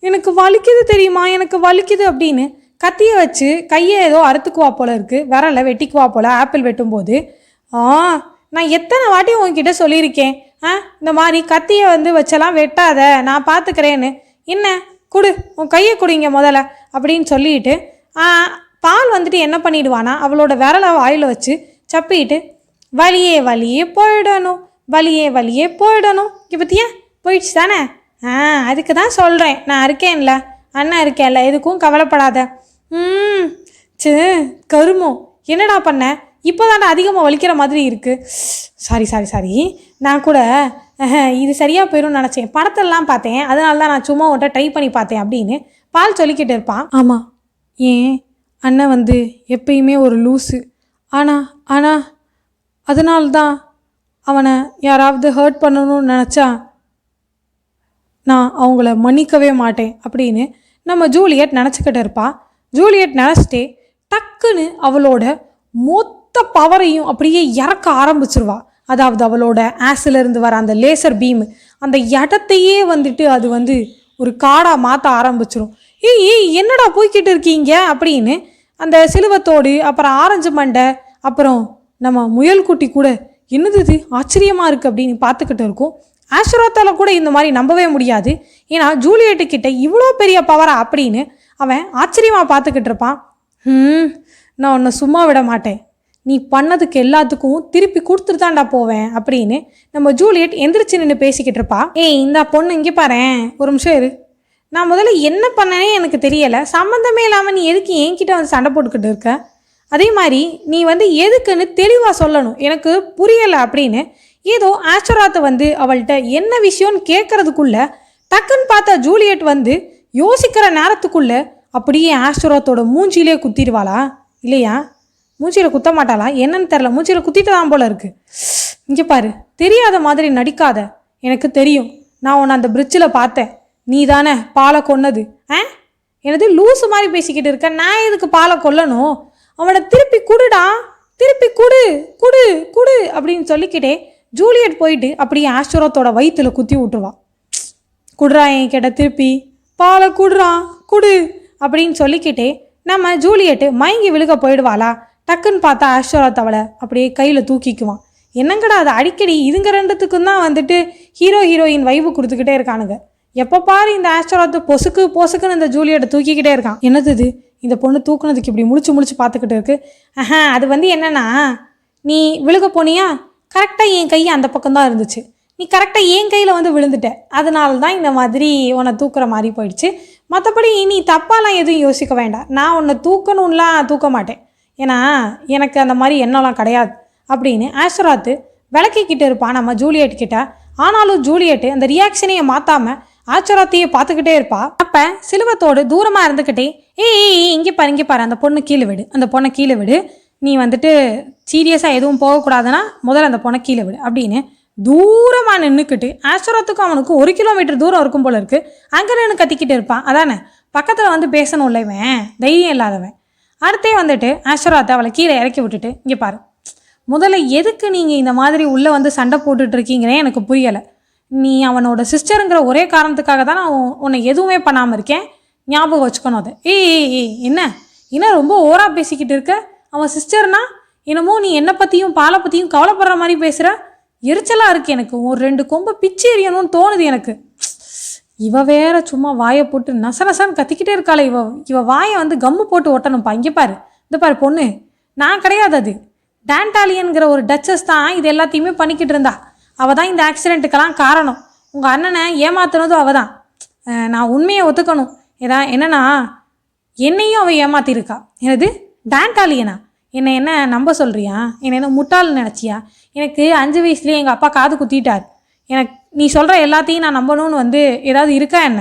எனக்கு வலிக்குது தெரியுமா? எனக்கு வலிக்குது அப்படின்னு கத்தியை வச்சு கையை ஏதோ அறுத்துக்குவா போல இருக்குது விரலை வெட்டிக்குவா போல ஆப்பிள் வெட்டும்போது. ஆ நான் எத்தனை வாட்டி உங்ககிட்ட சொல்லியிருக்கேன்? ஆ இந்த மாதிரி கத்தியை வந்து வச்செல்லாம் வெட்டாத. நான் பார்த்துக்கிறேன்னு என்ன? கொடு. உன் கையை கொடுங்க முதல்ல அப்படின்னு சொல்லிட்டு பால் வந்துட்டு என்ன பண்ணிடுவானா அவளோட விரலை வாயில் வச்சு சப்பிட்டு வலியே வலியே போயிடணும் வலியே வலியே போயிடணும். இங்கே பற்றியா போயிடுச்சு தானே? ஆ அதுக்கு தான் சொல்கிறேன் நான் இருக்கேன்ல. அண்ணன் இருக்கேன்ல. எதுக்கும் கவலைப்படாத. ம் சே கருமம் என்னடா பண்ண? இப்போ அதிகமாக வலிக்கிற மாதிரி இருக்குது சாரி சாரி சாரி. நான் கூட இது சரியாக போயிடும்னு நினச்சேன். படத்தெல்லாம் பார்த்தேன். அதனால தான் நான் சும்மா உன்ட்ட ட்ரை பண்ணி பார்த்தேன் அப்படின்னு. பால் சொல்லிக்கிட்டு இருப்பான். ஆமாம் ஏன்? அண்ணன் வந்து எப்பயுமே ஒரு லூஸு ஆனால் ஆனால் அதனால்தான் அவனை யாராவது ஹர்ட் பண்ணணும்னு நினச்சா நான் அவங்கள மன்னிக்கவே மாட்டேன் அப்படின்னு நம்ம ஜூலியட் நினச்சிக்கிட்டு இருப்பா. ஜூலியட் நினச்சிட்டே டக்குன்னு அவளோட மொத்த பவரையும் அப்படியே இறக்க ஆரம்பிச்சிருவா. அதாவது அவளோட ஆஸ்ல வர அந்த லேசர் பீம் அந்த இடத்தையே வந்துட்டு அது வந்து ஒரு காடாக மாற்ற ஆரம்பிச்சிரும். ஏய் ஏய் என்னடா போய்கிட்டு இருக்கீங்க? அப்படின்னு அந்த சிலுவத்தோடு அப்புறம் ஆரஞ்சு மண்டை அப்புறம் நம்ம முயல்குட்டி கூட என்னது இது? ஆச்சரியமாக இருக்குது அப்படின்னு பார்த்துக்கிட்டு இருக்கும். ஆஷ்ரோத்தால கூட இந்த மாதிரி நம்பவே முடியாது. ஏன்னா ஜூலியட்டு கிட்ட இவ்வளோ பெரிய பவரா அப்படின்னு அவன் ஆச்சரியமாக பார்த்துக்கிட்டு இருப்பான். ம் நான் உன்னை சும்மா விட மாட்டேன். நீ பண்ணதுக்கு எல்லாத்துக்கும் திருப்பி கொடுத்துட்டு போவேன் அப்படின்னு நம்ம ஜூலியட் எந்திரிச்சு நின்று பேசிக்கிட்டு இருப்பா. ஏய் இந்த பொண்ணு இங்கே பாரேன். ஒரு நிமிஷம் இரு. நான் முதல்ல என்ன பண்ணனே எனக்கு தெரியலை. சம்மந்தமே இல்லாமல் நீ எதுக்கு என்கிட்ட வந்து சண்டை போட்டுக்கிட்டு இருக்க? அதே மாதிரி நீ வந்து எதுக்குன்னு தெளிவாக சொல்லணும். எனக்கு புரியலை அப்படின்னு ஏதோ ஆச்சராத்தை வந்து அவள்கிட்ட என்ன விஷயம்னு கேட்குறதுக்குள்ள டக்குன்னு பார்த்தா ஜூலியட் வந்து யோசிக்கிற நேரத்துக்குள்ள அப்படியே ஆஸ்டராத்தோட மூஞ்சிலே குத்திடுவாளா? இல்லையா? மூஞ்சியில் குத்த மாட்டாளா? என்னன்னு தெரில மூஞ்சியில் குத்திட்டு தான் போல இருக்கு. இங்கே பாரு தெரியாத மாதிரி நடிக்காத. எனக்கு தெரியும். நான் உன்னை அந்த பிரிட்ஜில் பார்த்தேன். நீ தானே பாலை கொன்னது ஆ? எனது லூசு மாதிரி பேசிக்கிட்டு இருக்க? நான் எதுக்கு பாலை கொல்லணும்? அவனை திருப்பி குடுடா திருப்பி குடு குடு குடு அப்படின்னு சொல்லிக்கிட்டே ஜூலியட் போயிட்டு அப்படியே ஆஸ்டரோத்தோட வயிற்றுல குத்தி விட்டுருவான் குடுறா என் கிட்ட திருப்பி பாலை குடுறான் குடு அப்படின்னு சொல்லிக்கிட்டே நம்ம ஜூலியட்டு மயங்கி விழுக போயிடுவாளா? டக்குன்னு பார்த்தா ஆஸ்வரத் அவளை அப்படியே கையில் தூக்கிக்குவான். என்னங்கடா அது அடிக்கடி? இதுங்க ரெண்டுத்துக்கும் தான் வந்துட்டு ஹீரோ ஹீரோயின் வைவு கொடுத்துக்கிட்டே இருக்கானுங்க. எப்போ பாரு இந்த ஆஸ்வரத்து பொசுக்கு பொசுக்குன்னு இந்த ஜூலியட்டை தூக்கிக்கிட்டே இருக்கான். என்னது இது? இந்த பொண்ணு தூக்குனதுக்கு இப்படி முழிச்சு முழிச்சு பார்த்துக்கிட்டு இருக்கு. ஆஹா அது வந்து என்னன்னா நீ விழுக போனியா? கரெக்டாக என் கை அந்த பக்கம் தான் இருந்துச்சு. நீ கரெக்டாக என் கையில் வந்து விழுந்துட்ட. அதனால தான் இந்த மாதிரி உன்னை தூக்குற மாதிரி போயிடுச்சு. மற்றபடி நீ தப்பாலாம் எதுவும் யோசிக்க வேண்டாம். நான் உன்னை தூக்கணும்லாம் தூக்க மாட்டேன். ஏன்னா எனக்கு அந்த மாதிரி எண்ணம்லாம் கிடையாது. அப்படின்னு ஆஸ்வராத்து விளக்கிக்கிட்டு இருப்பான் நம்ம ஜூலியட் கிட்ட. ஆனாலும் ஜூலியட் அந்த ரியாக்ஷனையே மாற்றாம ஆச்சராத்தையே பார்த்துக்கிட்டே இருப்பா. அப்போ சிலுவத்தோடு தூரமாக இருந்துக்கிட்டே ஏய் ஏய், ஏய் இங்கே பாரு இங்கே பாரு அந்த பொண்ணு கீழே விடு அந்த பொண்ணை கீழே விடு. நீ வந்துட்டு சீரியஸாக எதுவும் போகக்கூடாதுன்னா முதல்ல அந்த பொண்ணை கீழே விடு அப்படின்னு தூரமாக நின்றுக்கிட்டு ஆஸ்வரத்துக்கும் அவனுக்கும் ஒரு கிலோமீட்டர் தூரம் இருக்கும் போல இருக்கு. அங்கே நின்று கத்திக்கிட்டு இருப்பான் அதானே? பக்கத்தில் வந்து பேசணும் இவன் தைரியம் இல்லாதவன். அடுத்தே வந்துட்டு ஆஸ்வராத்தை அவளை கீழே இறக்கி விட்டுட்டு இங்கே பாரு முதல்ல எதுக்கு நீங்கள் இந்த மாதிரி உள்ளே வந்து சண்டை போட்டுட்ருக்கீங்கன்னே எனக்கு புரியலை. நீ அவனோட சிஸ்டருங்கிற ஒரே காரணத்துக்காக தான் நான் உன்- உன்னை எதுவுமே பண்ணாமல் இருக்கேன். ஞாபகம் வச்சுக்கணும் அதை. ஏய் ஏய் ஏய் என்ன? என்ன ரொம்ப ஓராக பேசிக்கிட்டு இருக்க? அவன் சிஸ்டர்னா என்னமோ நீ என்னை பற்றியும் பாலை பற்றியும் கவலைப்படுற மாதிரி பேசுகிற எரிச்சலாக இருக்கு எனக்கு. ஒரு ரெண்டு கொம்பு பிச்சு எறியணும்னு தோணுது எனக்கு. இவ வேற சும்மா வாயை போட்டு நசநசன்னு கத்திக்கிட்டே இருக்காளே. இவ இவ வாயை வந்து கம்மு போட்டு ஒட்டணும்ப்பா. இங்கே பாரு. இந்த பாரு பொண்ணு. நான் கிடையாது அது. டான்டாலியன்கிற ஒரு டச்சஸ் தான் இது எல்லாத்தையுமே பண்ணிக்கிட்டு இருந்தா. அவள் தான் இந்த ஆக்சிடென்ட்டுக்கெல்லாம் காரணம். உங்கள் அண்ணனை ஏமாத்துனதும் அவள் தான் நான் உண்மையை ஒத்துக்கணும். ஏதா என்னன்னா என்னையும் அவள் ஏமாத்திருக்கா. எனது டான்டாலியனா என்னை என்ன நம்ப சொல்கிறியா என்னை என்ன முட்டாள் நினச்சியா? எனக்கு அஞ்சு வயசுலேயே எங்கள் அப்பா காது குத்திட்டார். எனக்கு நீ சொல்கிற எல்லாத்தையும் நான் நம்பணும்னு வந்து ஏதாவது இருக்கா என்ன?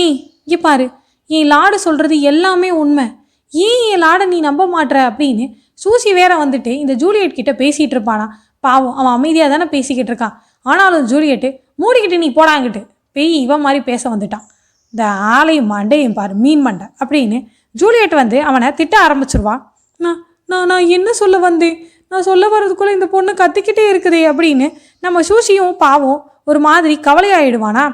ஏய் இங்கே பாரு. என் லாடு சொல்கிறது எல்லாமே உண்மை. ஏன் என் லாடை நீ நம்ப மாட்ற அப்படின்னு சூசி வேற வந்துட்டு இந்த ஜூலியட் கிட்ட பேசிகிட்டு இருப்பானா. பாவம் அவன் அமைதியாக தானே பேசிக்கிட்டு இருக்கான். ஆனாலும் ஜூலியட்டு மூடிக்கிட்டு நீ போடாங்கிட்டு பெய் இவன் மாதிரி பேச வந்துட்டான். இந்த ஆளையும் மண்டையும் பாரு மீன் மண்டை அப்படின்னு ஜூலியட் வந்து அவனை திட்ட ஆரம்பிச்சிருவான் நான் நான் நான் என்ன சொல்ல வந்தேன் நான் சொல்ல வர்றதுக்குள்ளே இந்த பொண்ணு கத்திக்கிட்டே இருக்குதே அப்படின்னு நம்ம சூசியும் பாவம் ஒரு மாதிரி கவலையாயிடுவானா?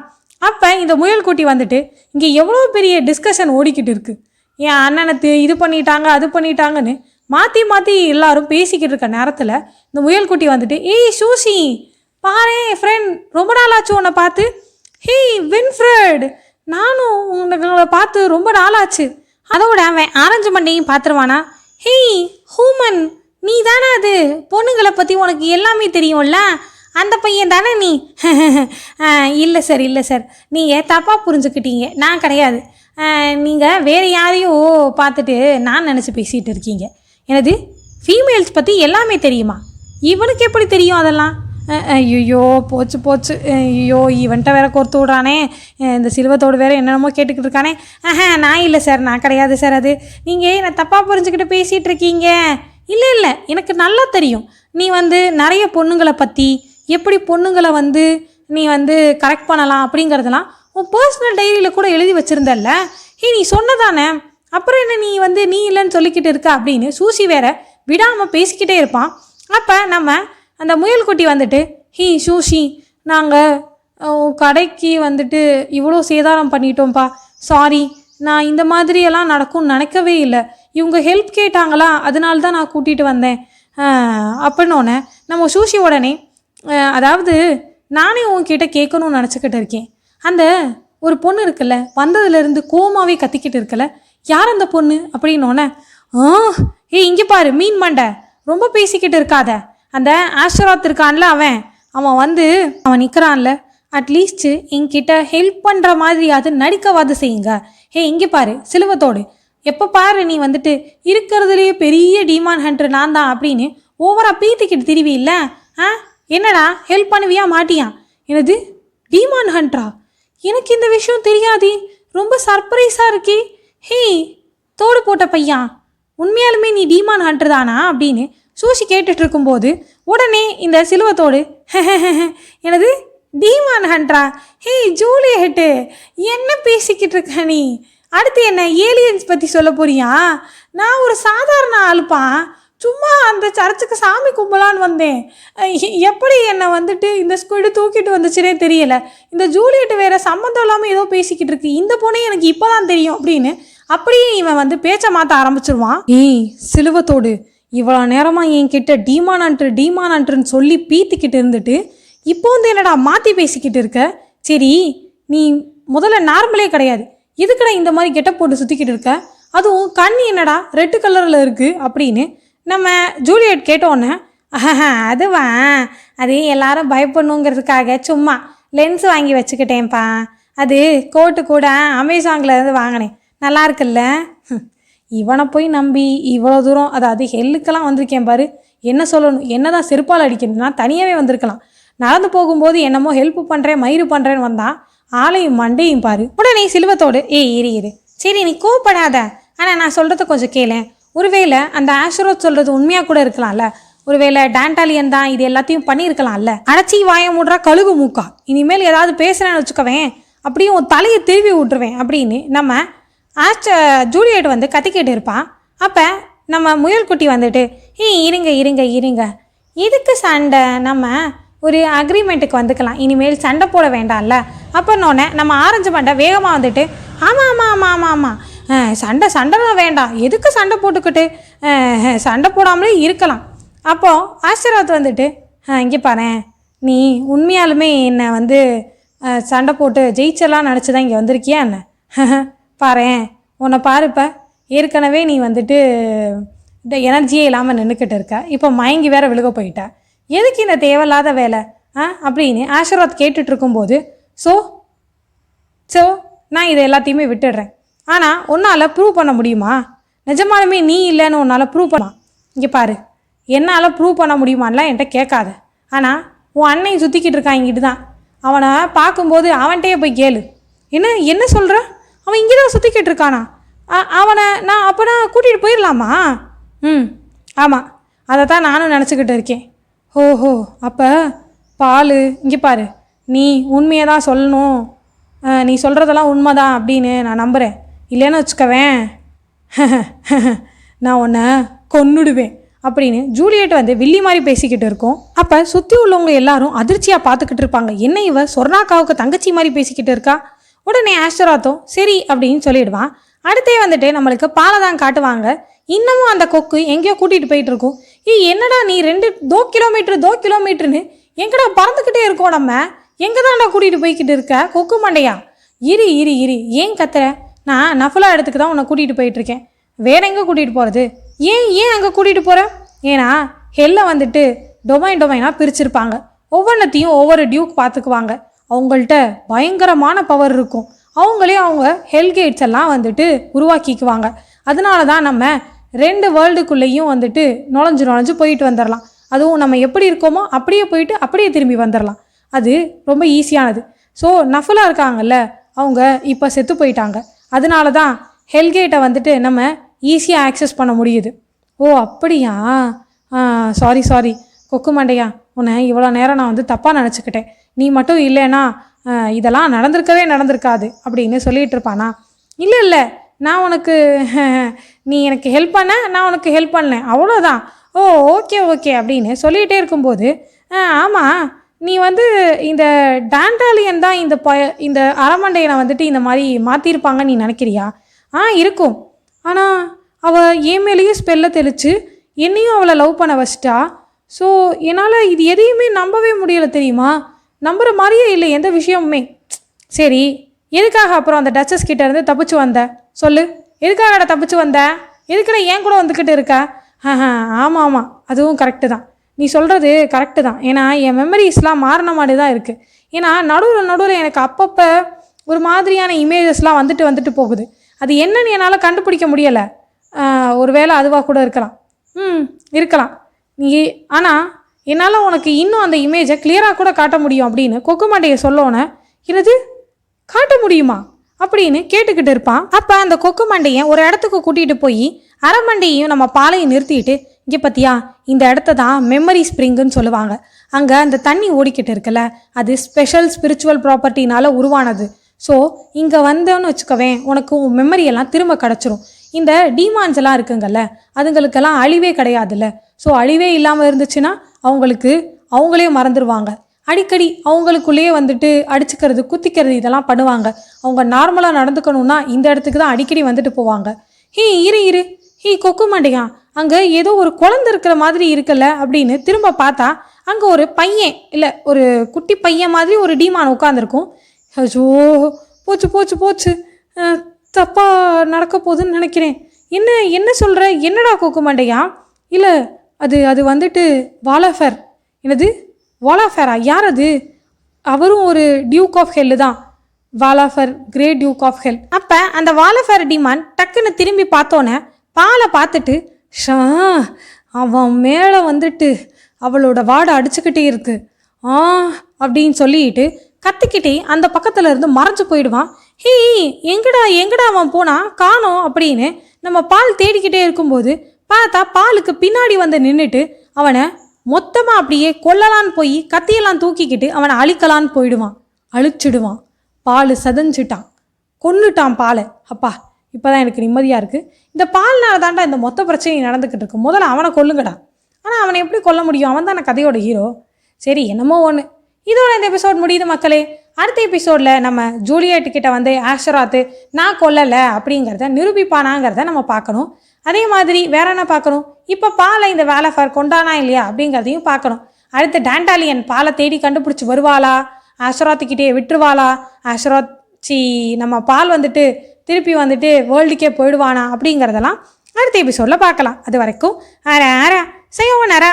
அப்போ இந்த முயல் குட்டி வந்துட்டு இங்கே எவ்வளோ பெரிய டிஸ்கஷன் ஓடிக்கிட்டு இருக்குது என் அண்ணனுக்கு இது பண்ணிட்டாங்க அது பண்ணிட்டாங்கன்னு மாற்றி மாற்றி எல்லாரும் பேசிக்கிட்டு இருக்க நேரத்தில் இந்த முயல்குட்டி வந்துட்டு ஏய் சூசி பாரு ஃப்ரெண்ட் ரொம்ப நாளாச்சு உன்னை பார்த்து. ஹேய் வின்ஃப்ரெட் நானும் உங்களை பார்த்து ரொம்ப நாளாச்சு. அதோட அவன் ஆரஞ்சு மண்டையும் பார்த்துருவானா? ஹேய் ஹூமன் நீ தானே அது? பொண்ணுங்களை பற்றி உனக்கு எல்லாமே தெரியும்ல? அந்த பையன் தானே நீ? இல்லை சார் இல்லை சார் நீங்கள் தப்பாக புரிஞ்சுக்கிட்டீங்க. நான் கிடையாது. நீங்கள் வேறு யாரையோ பார்த்துட்டு நான் நினச்சி பேசிகிட்டு இருக்கீங்க. எனது ஃபீமேல்ஸ் பற்றி எல்லாமே தெரியுமா? இவனுக்கு எப்படி தெரியும் அதெல்லாம்? ஐயோ போச்சு போச்சு. ஐயோ இவன்ட்ட வேற கோர்த்து விட்றானே. இந்த சிலுவத்தோடு வேற என்னென்னமோ கேட்டுக்கிட்டு இருக்கானே. ஆஹா நான் இல்லை சார் நான் கிடையாது சார் அது. நீங்கள் என்னை தப்பாக புரிஞ்சுக்கிட்டு பேசிகிட்டு இருக்கீங்க? இல்லை இல்லை எனக்கு நல்லா தெரியும். நீ வந்து நிறைய பொண்ணுங்களை பற்றி எப்படி பொண்ணுங்களை வந்து நீ வந்து கரெக்ட் பண்ணலாம் அப்படிங்கிறதெல்லாம் உன் பர்சனல் டைரியில் கூட எழுதி வச்சுருந்தல்ல? ஹே நீ சொன்னதானே? அப்புறம் என்ன நீ வந்து நீ இல்லைன்னு சொல்லிக்கிட்டு இருக்க அப்படின்னு சூசி வேற விடாமல் பேசிக்கிட்டே இருப்பான். அப்போ நம்ம அந்த முயல்குட்டி வந்துட்டு ஹீ சூஷி நாங்கள் கடைக்கு வந்துட்டு இவ்வளோ சேதாரம் பண்ணிட்டோம்ப்பா. சாரி நான் இந்த மாதிரியெல்லாம் நடக்கும்னு நினைக்கவே இல்லை. இவங்க ஹெல்ப் கேட்டாங்களா? அதனால தான் நான் கூட்டிகிட்டு வந்தேன். அப்படின்னோடனே நம்ம சூஷி உடனே அதாவது நானே உங்ககிட்ட கேட்கணும்னு நினச்சிக்கிட்டு இருக்கேன். அந்த ஒரு பொண்ணு இருக்குல்ல வந்ததுலேருந்து கோமாவே கத்திக்கிட்டு இருக்கல யார் அந்த பொண்ணு? அப்படின்னோடனே ஆ ஏய் இங்கே பாரு மீன் மண்டை. ரொம்ப பேசிக்கிட்டு இருக்காத. அந்த ஆஸ்டராத் இருக்கான்ல அவன். அவன் வந்து அவன் நிற்கிறான்ல அட்லீஸ்ட்டு என்கிட்ட ஹெல்ப் பண்ணுற மாதிரியாவது நடிக்கவாது செய்யுங்க. ஹே இங்கே பாரு சிலுவத்தோடு எப்போ பாரு நீ வந்துட்டு இருக்கிறதுலேயே பெரிய டிமான் ஹண்டர் நான் தான் அப்படின்னு ஓவராக பீத்திக்கிட்டு திருவி இல்லை ஆ என்னடா ஹெல்ப் பண்ணுவியா மாட்டியா? எனது டிமான் ஹண்ட்ரா எனக்கு இந்த விஷயம் தெரியாதே. ரொம்ப சர்ப்ரைஸாக இருக்கே. ஹே தோடு போட்ட பையன் உண்மையாலுமே நீ டீமான் ஹண்டர் தானா அப்படின்னு சூசி கேட்டுட்டு இருக்கும்போது உடனே இந்த சிலுவத்தோடு எனது டீமான் ஹண்ட்ரா? ஹே ஜூலியட்டு என்ன பேசிக்கிட்டு இருக்க நீ? அடுத்து என்ன ஏலியன்ஸ் பற்றி சொல்ல போறியா? நான் ஒரு சாதாரண ஆளுப்பான் சும்மா அந்த சர்ச்சுக்கு சாமி கும்பலான்னு வந்தேன். எப்படி என்னை வந்துட்டு இந்த ஸ்குவிடு தூக்கிட்டு வந்துச்சுனே தெரியல. இந்த ஜூலியட் வேற சம்மந்தம் இல்லாமல் ஏதோ பேசிக்கிட்டு இருக்கு. இந்த பொண்ணே எனக்கு இப்போதான் தெரியும் அப்படின்னு அப்படியே இவன் வந்து பேச்சை மாற்ற ஆரம்பிச்சிருவான். ஏய் சிலுவத்தோடு இவ்வளோ நேரமாக என்கிட்ட டீமானான்ட்டு டீமானான்ட்டுன்னு சொல்லி பீத்திக்கிட்டு இருந்துட்டு இப்போ வந்து என்னடா மாற்றி பேசிக்கிட்டு இருக்க? சரி நீ முதல்ல நார்மலே கிடையாது. எதுக்குடா இந்த மாதிரி கெட்ட போட்டு சுற்றிக்கிட்டு இருக்க? அதுவும் கண் என்னடா ரெட்டு கலரில் இருக்குது அப்படின்னு நம்ம ஜூலியட் கேட்டோன்னே அதுவா? அது எல்லாரும் பயப்படணுங்கிறதுக்காக சும்மா லென்ஸ் வாங்கி வச்சுக்கிட்டேன்ப்பா. அது கோட்டு கூட அமேசானில் இருந்து வாங்கினேன். நல்லா இருக்குல்ல? இவனை போய் நம்பி இவ்வளோ தூரம் அதாவது ஹெல்லுக்கெல்லாம் வந்திருக்கேன் பாரு. என்ன சொல்லணும்? என்னதான் செருப்பால் அடிக்கணும்னா தனியாகவே வந்திருக்கலாம். நடந்து போகும்போது என்னமோ ஹெல்ப் பண்ணுறேன் மயிறு பண்ணுறேன்னு வந்தான் ஆளையும் மண்டையும் பாரு. உடனே சிலுவத்தோடு ஏய் இரு இரு. சரி நீ கோவப்படாத. ஆனால் நான் சொல்கிறத கொஞ்சம் கேளேன் ஒருவேளை அந்த ஆஷரோத் சொல்கிறது உண்மையாக கூட இருக்கலாம்ல. ஒருவேளை டேண்டாலியன் தான் இது எல்லாத்தையும் பண்ணியிருக்கலாம்ல. அடைச்சி வாய மூடுறா கழுகு மூக்கா. இனிமேல் ஏதாவது பேசுகிறேன்னு வச்சுக்கவேன். அப்படியே உன் தலையை திருவி விட்டுருவேன் அப்படின்னு நம்ம ஆஸ்ட ஜூலியட் வந்து கத்திக்கிட்டு இருப்பான் அப்போ நம்ம முயல்குட்டி வந்துட்டு ஏய் இருங்க இருங்க இருங்க. இதுக்கு சண்டை? நம்ம ஒரு அக்ரிமெண்ட்டுக்கு வந்துக்கலாம். இனிமேல் சண்டை போட வேண்டாம்ல. அப்போன்னொன்னே நம்ம ஆரஞ்சு பண்டை வேகமாக வந்துட்டு ஆமாம் ஆமாம் ஆமாம் ஆமாம் ஆமாம் சண்டை சண்டைலாம் வேண்டாம். எதுக்கு சண்டை போட்டுக்கிட்டு சண்டை போடாமலே இருக்கலாம். அப்போது ஆசீர்வாத் வந்துட்டு இங்கே பாரு நீ உண்மையாலுமே என்னை வந்து சண்டை போட்டு ஜெயிச்செல்லாம் நினச்சி தான் இங்கே வந்திருக்கியா என்ன? பாரு உன்னை பாருப்ப ஏற்கனவே நீ வந்துட்டு இந்த எனர்ஜியே இல்லாமல் நின்றுக்கிட்டு இருக்க. இப்போ மயங்கி வேற விழுக போயிட்ட. எதுக்கு இந்த தேவையில்லாத வேலை? ஆ அப்படின்னு ஆசீர்வாத் கேட்டுட்ருக்கும்போது ஸோ ஸோ நான் இதை எல்லாத்தையுமே விட்டுடுறேன். ஆனால் உன்னால் ப்ரூவ் பண்ண முடியுமா? நிஜமாலுமே நீ இல்லைன்னு உன்னால் ப்ரூவ் பண்ணலாம் இங்கே பாரு என்னால் ப்ரூவ் பண்ண முடியுமான்லாம் என்கிட்ட கேட்காத. ஆனால் உன் அண்ணன் சுற்றிக்கிட்டு இருக்கான் இங்கிட்டு தான். அவனை பார்க்கும்போது அவன்கிட்டயே போய் கேளு. என்ன என்ன சொல்கிற அவன் இங்கே தான் சுற்றிக்கிட்டு இருக்கானா? அவனை நான் அப்போனா கூட்டிகிட்டு போயிடலாமா? ம் ஆமாம் அதை தான் நானும் நினச்சிக்கிட்டு இருக்கேன். ஓஹோ அப்போ பால் இங்கே பாரு நீ உண்மையை தான் சொல்லணும். நீ சொல்கிறதெல்லாம் உண்மைதான் அப்படின்னு நான் நம்புகிறேன் இல்லைன்னு வச்சுக்கவேன். நான் உன்னை கொன்னுடுவேன் அப்படின்னு ஜூலியட் வந்து வில்லி மாதிரி பேசிக்கிட்டு இருக்கோம். அப்போ சுற்றி உள்ளவங்க எல்லாரும் அதிர்ச்சியாக பார்த்துக்கிட்டு இருப்பாங்க. என்ன இவ சொர்ணாக்காவுக்கு தங்கச்சி மாதிரி பேசிக்கிட்டு இருக்கா? உடனே ஆஸ்டராத்தும் சரி அப்படின்னு சொல்லிடுவான். அடுத்தே வந்துட்டு நம்மளுக்கு பாலை தான் காட்டுவாங்க. இன்னமும் அந்த கொக்கு எங்கேயோ கூட்டிகிட்டு போயிட்டு இருக்கும். ஏய் என்னடா நீ ரெண்டு தோ கிலோமீட்ரு தோ கிலோமீட்டர்னு எங்கடா பறந்துக்கிட்டே இருக்கோம் நம்ம? எங்கே தான்டா கூட்டிகிட்டு போய்கிட்டு இருக்க? கொக்கு மண்டையா? இரு இரு இரு. ஏன் கத்துற? நான் நஃபலா இடத்துக்கு தான் உன்னை கூட்டிகிட்டு போயிட்டுருக்கேன். வேற எங்கே கூட்டிகிட்டு போகிறது ஏன் ஏன் அங்கே கூட்டிகிட்டு போகிற ஏன்னா ஹெல்ல வந்துட்டு டொமைன் டொமைனாக பிரிச்சிருப்பாங்க. ஒவ்வொன்றத்தையும் ஒவ்வொரு டியூக் பார்த்துக்குவாங்க அவங்கள்ட்ட பயங்கரமான பவர் இருக்கும். அவங்களே அவங்க ஹெல்கேட்ஸ் எல்லாம் வந்துட்டு உருவாக்கிக்குவாங்க. அதனால தான் நம்ம ரெண்டு வேர்ல்டுக்குள்ளேயும் வந்துட்டு நுழைஞ்சு நுழைஞ்சு போயிட்டு வந்துடலாம் அதுவும் நம்ம எப்படி இருக்கோமோ அப்படியே போயிட்டு அப்படியே திரும்பி வந்துடலாம் அது ரொம்ப ஈஸியானது ஸோ நஃபலாக இருக்காங்கல்ல அவங்க இப்போ செத்து போயிட்டாங்க. அதனால தான் ஹெல்கேட்டை வந்துட்டு நம்ம ஈஸியாக ஆக்சஸ் பண்ண முடியுது. ஓ அப்படியா? சாரி சாரி கொக்கு மண்டையா உன்னை இவ்வளோ நேரம் நான் வந்து தப்பாக நினச்சிக்கிட்டேன். நீ மட்டும் இல்லைன்னா இதெல்லாம் நடந்திருக்கவே நடந்திருக்காது அப்படின்னு சொல்லிகிட்டு இருப்பானா? இல்லை இல்லை. நான் உனக்கு நீ எனக்கு ஹெல்ப் பண்ண நான் உனக்கு ஹெல்ப் பண்ணேன் அவ்வளோதான் ஓ ஓகே ஓகே அப்படின்னு சொல்லிகிட்டே இருக்கும்போது ஆமாம் நீ வந்து இந்த டாண்டாலியன் தான் இந்த ப இந்த அரமண்டையனை வந்துட்டு இந்த மாதிரி மாற்றிருப்பாங்க நீ நினைக்கிறியா? ஆ இருக்கும். ஆனால் அவள் என் மேலேயும் ஸ்பெல்லை தெளித்து என்னையும் அவளை லவ் பண்ண வச்சிட்டா. ஸோ என்னால் இது எதையுமே நம்பவே முடியலை தெரியுமா? நம்புகிற மாதிரியே இல்லை எந்த விஷயமுமே. சரி எதுக்காக அப்புறம் அந்த டச்சஸ் கிட்டேருந்து தப்பிச்சு வந்த? சொல்லு. எதுக்காக தப்பிச்சு வந்த? எதுக்குடா ஏன் கூட வந்துக்கிட்டு இருக்க? ஆஹா ஆமாம் ஆமாம் அதுவும் கரெக்டு தான். நீ சொல்கிறது கரெக்டு தான். ஏன்னா என் மெமரிஸ்லாம் மாறின மாதிரி தான் இருக்குது ஏன்னா நடுவில் நடுவில் எனக்கு அப்பப்போ ஒரு மாதிரியான இமேஜஸ்லாம் வந்துட்டு வந்துட்டு போகுது. அது என்னன்னு என்னால் கண்டுபிடிக்க முடியலை. ஒரு வேளை அதுவாக கூட இருக்கலாம். ம் இருக்கலாம். நீ ஆனால் என்னால் உனக்கு இன்னும் அந்த இமேஜை கிளியராக கூட காட்ட முடியும் அப்படின்னு கொக்கு மண்டையை சொல்லோன்னே என்னது? காட்ட முடியுமா? அப்படின்னு கேட்டுக்கிட்டு இருப்பான். அப்போ அந்த கொக்கு மண்டையை ஒரு இடத்துக்கு கூட்டிகிட்டு போய் அரைமண்டையையும் நம்ம பாலையை நிறுத்திட்டு இங்கே பார்த்தியா இந்த இடத்த தான் மெமரி ஸ்ப்ரிங்குன்னு சொல்லுவாங்க. அங்கே அந்த தண்ணி ஓடிக்கிட்டு இருக்குல்ல அது ஸ்பெஷல் ஸ்பிரிச்சுவல் ப்ராப்பர்ட்டினால் உருவானது. ஸோ இங்கே வந்தோன்னு வச்சுக்கவேன் உனக்கு உன் மெமரியெல்லாம் திரும்ப கிடச்சிரும். இந்த டிமான்ஸ் எல்லாம் இருக்குங்கல்ல அதுங்களுக்கெல்லாம் அழிவே கிடையாதுல்ல. ஸோ அழிவே இல்லாமல் இருந்துச்சுன்னா அவங்களுக்கு அவங்களே மறந்துடுவாங்க அடிக்கடி அவங்களுக்குள்ளேயே வந்துட்டு அடிச்சுக்கிறது குத்திக்கிறது இதெல்லாம் பண்ணுவாங்க. அவங்க நார்மலாக நடந்துக்கணும்னா இந்த இடத்துக்கு தான் அடிக்கடி வந்துட்டு போவாங்க. ஹே இரு இரு. ஹே கொக்கு மாண்டியா? அங்கே ஏதோ ஒரு குழந்த இருக்கிற மாதிரி இருக்குல்ல அப்படின்னு திரும்ப பார்த்தா அங்கே ஒரு பையன் இல்லை ஒரு குட்டி பையன் மாதிரி ஒரு டீமான் உட்காந்துருக்கும் ஐயோ போச்சு போச்சு போச்சு. தப்பாக நடக்க போகுதுன்னு நினைக்கிறேன். என்ன என்ன சொல்கிற என்னடா கோக்குமாண்டையா இல்லை அது அது வந்துட்டு வாலாஃபர் என்னது? வாலாஃபேரா யார் அது? அவரும் ஒரு டியூக் ஆஃப் ஹெல்லு தான். Valafar great duke of hell. அப்போ அந்த வாலாஃபேர் டிமான் டக்குன்னு திரும்பி பார்த்தோன்னே பாலை பார்த்துட்டு ஷா அவன் மேலே வந்துட்டு அவளோட வாடை அடிச்சுக்கிட்டே இருக்கு. ஆ அப்படின்னு சொல்லிட்டு கத்திக்கிட்டே அந்த பக்கத்துல இருந்து மறைஞ்சு போயிடுவான். ஹே எங்கடா எங்கடா அவன் போனா? காணோம் அப்படின்னு நம்ம பால் தேடிக்கிட்டே இருக்கும்போது பார்த்தா பாலுக்கு பின்னாடி வந்து நின்றுட்டு அவனை மொத்தமாக அப்படியே கொல்லலான்னு போய் கத்தியெல்லாம் தூக்கிக்கிட்டு அவனை அழிக்கலான்னு போயிடுவான். அழிச்சிடுவான். பால் சதஞ்சிட்டான். கொன்னுட்டான் பாலை. அப்பா இப்போ தான் எனக்கு நிம்மதியாக இருக்குது இந்த பால்னால் தாண்டா இந்த மொத்த பிரச்சனையும் நடந்துக்கிட்டு இருக்கு. முதல்ல அவனை கொல்லுங்கடா. ஆனால் அவனை எப்படி கொல்ல முடியும்? அவன் தானே கதையோட ஹீரோ சரி என்னமோ ஒன்று இதோட இந்த எபிசோட் முடியுது மக்களே. அடுத்த எபிசோடில் நம்ம ஜூலியட் கிட்ட வந்து ஆஷராத்து நான் கொல்லலை அப்படிங்கிறத நிரூபிப்பானாங்கிறத நம்ம பார்க்கணும். அதே மாதிரி வேற என்ன பார்க்கணும்? இப்போ பாலை இந்த வேலை ஃபார் கொண்டானா இல்லையா அப்படிங்கிறதையும் பார்க்கணும். அடுத்து டேண்டாலியன் பாலை தேடி கண்டுபிடிச்சி வருவாளா? ஆஷராத்துக்கிட்டே விட்டுருவாளா? ஆஷராத் சி நம்ம பால் வந்துட்டு திருப்பி வந்துட்டு வேர்ல்டுக்கே போயிடுவானா அப்படிங்கிறதெல்லாம் அடுத்த எபிசோடில் பார்க்கலாம். அது வரைக்கும் அரை அரை செய்யவும் நரா